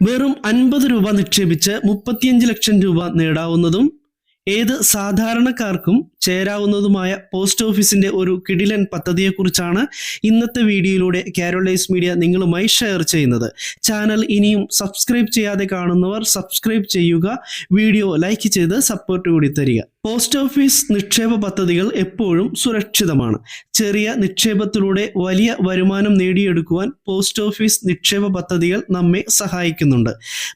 വെറും അൻപത് രൂപ നിക്ഷേപിച്ച് മുപ്പത്തിയഞ്ച് ലക്ഷം രൂപ നേടാവുന്നതും ഏത് സാധാരണക്കാർക്കും ചേരാവുന്നതുമായ പോസ്റ്റ് ഓഫീസിന്റെ ഒരു കിടിലൻ പദ്ധതിയെക്കുറിച്ചാണ് ഇന്നത്തെ വീഡിയോയിലൂടെ കാരോളൈസ് മീഡിയ നിങ്ങളുമായി ഷെയർ ചെയ്യുന്നത്. ചാനൽ ഇനിയും സബ്സ്ക്രൈബ് ചെയ്യാതെ കാണുന്നവർ സബ്സ്ക്രൈബ് ചെയ്യുക വീഡിയോ ലൈക്ക് ചെയ്ത് സപ്പോർട്ട് കൂടി തരിക. പോസ്റ്റ് ഓഫീസ് നിക്ഷേപ പദ്ധതികൾ എപ്പോഴും സുരക്ഷിതമാണ്. ചെറിയ നിക്ഷേപത്തിലൂടെ വലിയ വരുമാനം നേടിയെടുക്കുവാൻ പോസ്റ്റ് ഓഫീസ് നിക്ഷേപ പദ്ധതികൾ നമ്മെ സഹായിക്കുന്നുണ്ട്.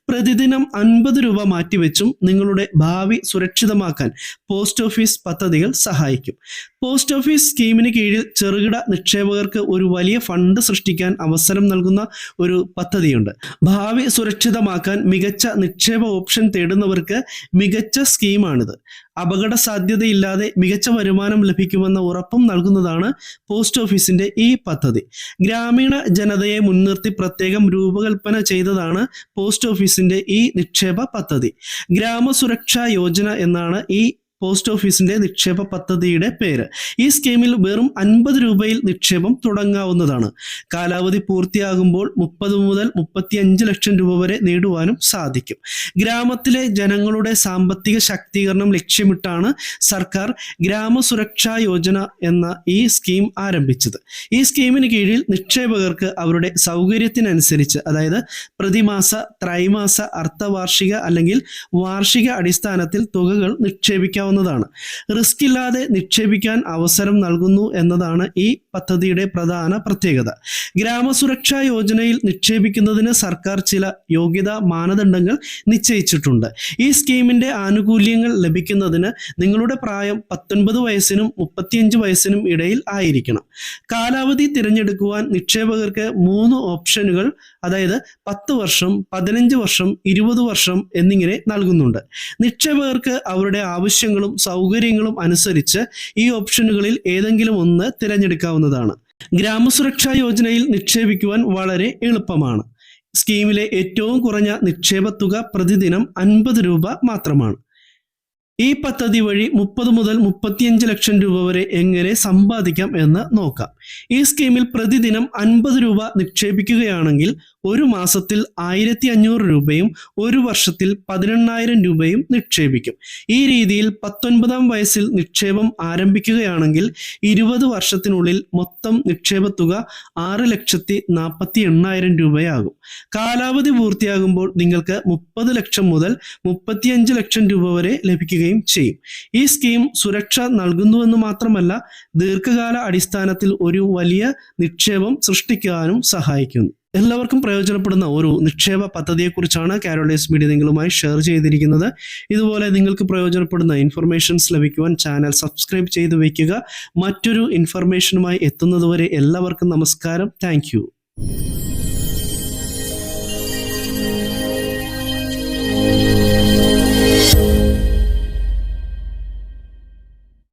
പ്രതിദിനം അൻപത് രൂപ മാറ്റിവെച്ചും നിങ്ങളുടെ ഭാവി സുരക്ഷിതമാക്കാൻ പോസ്റ്റ് ഓഫീസ് പദ്ധതികൾ സഹായിക്കും. പോസ്റ്റ് ഓഫീസ് സ്കീമിന് കീഴിൽ ചെറുകിട നിക്ഷേപകർക്ക് ഒരു വലിയ ഫണ്ട് സൃഷ്ടിക്കാൻ അവസരം നൽകുന്ന ഒരു പദ്ധതിയുണ്ട്. ഭാവി സുരക്ഷിതമാക്കാൻ മികച്ച നിക്ഷേപ ഓപ്ഷൻ തേടുന്നവർക്ക് മികച്ച സ്കീമാണിത്. അപകട സാധ്യതയില്ലാതെ മികച്ച വരുമാനം ലഭിക്കുമെന്ന ഉറപ്പും നൽകുന്നതാണ് പോസ്റ്റ് ഓഫീസിന്റെ ഈ പദ്ധതി. ഗ്രാമീണ ജനതയെ മുൻനിർത്തി പ്രത്യേകം രൂപകൽപ്പന ചെയ്തതാണ് പോസ്റ്റ് ഓഫീസിന്റെ ഈ നിക്ഷേപ പദ്ധതി. ഗ്രാമസുരക്ഷാ യോജന എന്നാണ് ഈ പോസ്റ്റ് ഓഫീസിന്റെ നിക്ഷേപ പദ്ധതിയുടെ പേര്. ഈ സ്കീമിൽ വെറും അൻപത് രൂപയിൽ നിക്ഷേപം തുടങ്ങാവുന്നതാണ്. കാലാവധി പൂർത്തിയാകുമ്പോൾ മുപ്പത് മുതൽ മുപ്പത്തിയഞ്ച് ലക്ഷം രൂപ വരെ നേടുവാനും സാധിക്കും. ഗ്രാമത്തിലെ ജനങ്ങളുടെ സാമ്പത്തിക ശാക്തീകരണം ലക്ഷ്യമിട്ടാണ് സർക്കാർ ഗ്രാമ സുരക്ഷാ യോജന എന്ന ഈ സ്കീം ആരംഭിച്ചത്. ഈ സ്കീമിന് കീഴിൽ നിക്ഷേപകർക്ക് അവരുടെ സൗകര്യത്തിനനുസരിച്ച് അതായത് പ്രതിമാസ ത്രൈമാസ അർദ്ധവാർഷിക അല്ലെങ്കിൽ വാർഷിക അടിസ്ഥാനത്തിൽ തുകകൾ നിക്ഷേപിക്കാവുന്നതാണ് റിസ്ക് ഇല്ലാതെ നിക്ഷേപിക്കാൻ അവസരം നൽകുന്നു എന്നതാണ് ഈ പദ്ധതിയുടെ പ്രധാന പ്രത്യേകത. ഗ്രാമസുരക്ഷാ യോജനയിൽ നിക്ഷേപിക്കുന്നതിന് സർക്കാർ ചില യോഗ്യതാ മാനദണ്ഡങ്ങൾ നിശ്ചയിച്ചിട്ടുണ്ട്. ഈ സ്കീമിന്റെ ആനുകൂല്യങ്ങൾ ലഭിക്കുന്നതിന് നിങ്ങളുടെ പ്രായം പത്തൊൻപത് വയസ്സിനും മുപ്പത്തിയഞ്ച് വയസ്സിനും ഇടയിൽ ആയിരിക്കണം. കാലാവധി തിരഞ്ഞെടുക്കുവാൻ നിക്ഷേപകർക്ക് മൂന്ന് ഓപ്ഷനുകൾ അതായത് പത്ത് വർഷം പതിനഞ്ച് വർഷം ഇരുപത് വർഷം എന്നിങ്ങനെ നൽകുന്നുണ്ട്. നിക്ഷേപകർക്ക് അവരുടെ ആവശ്യങ്ങളും സൗകര്യങ്ങളും അനുസരിച്ച് ഈ ഓപ്ഷനുകളിൽ ഏതെങ്കിലും ഒന്ന് തിരഞ്ഞെടുക്കാവുന്നതാണ്. ഗ്രാമസുരക്ഷാ യോജനയിൽ നിക്ഷേപിക്കുവാൻ വളരെ എളുപ്പമാണ്. സ്കീമിലെ ഏറ്റവും കുറഞ്ഞ നിക്ഷേപ തുക പ്രതിദിനം അൻപത് രൂപ മാത്രമാണ്. ഈ പദ്ധതി വഴി മുപ്പത് മുതൽ മുപ്പത്തിയഞ്ച് ലക്ഷം രൂപ വരെ എങ്ങനെ സമ്പാദിക്കാം എന്ന് നോക്കാം. ഈ സ്കീമിൽ പ്രതിദിനം അൻപത് രൂപ നിക്ഷേപിക്കുകയാണെങ്കിൽ ഒരു മാസത്തിൽ ആയിരത്തി അഞ്ഞൂറ് രൂപയും ഒരു വർഷത്തിൽ പതിനെണ്ണായിരം രൂപയും നിക്ഷേപിക്കും. ഈ രീതിയിൽ പത്തൊൻപതാം വയസ്സിൽ നിക്ഷേപം ആരംഭിക്കുകയാണെങ്കിൽ ഇരുപത് വർഷത്തിനുള്ളിൽ മൊത്തം നിക്ഷേപ തുക ആറ് ലക്ഷത്തി നാൽപ്പത്തി എണ്ണായിരം രൂപയാകും. കാലാവധി പൂർത്തിയാകുമ്പോൾ നിങ്ങൾക്ക് മുപ്പത് ലക്ഷം മുതൽ മുപ്പത്തിയഞ്ച് ലക്ഷം രൂപ വരെ ലഭിക്കുകയും ചെയ്യും. ഈ സ്കീം സുരക്ഷ നൽകുന്നുവെന്ന് മാത്രമല്ല ദീർഘകാല അടിസ്ഥാനത്തിൽ ഒരു വലിയ നിക്ഷേപം സൃഷ്ടിക്കാനും സഹായിക്കുന്നു. എല്ലാവർക്കും പ്രയോജനപ്പെടുന്ന ഒരു നിക്ഷേപ പദ്ധതിയെക്കുറിച്ചാണ് കാരോളൈസ് മീഡിയ നിങ്ങളുമായി ഷെയർ ചെയ്തിരിക്കുന്നത്. ഇതുപോലെ നിങ്ങൾക്ക് പ്രയോജനപ്പെടുന്ന ഇൻഫർമേഷൻസ് ലഭിക്കുവാൻ ചാനൽ സബ്സ്ക്രൈബ് ചെയ്ത് വയ്ക്കുക മറ്റൊരു ഇൻഫർമേഷനുമായി എത്തുന്നതുവരെ എല്ലാവർക്കും നമസ്കാരം. താങ്ക്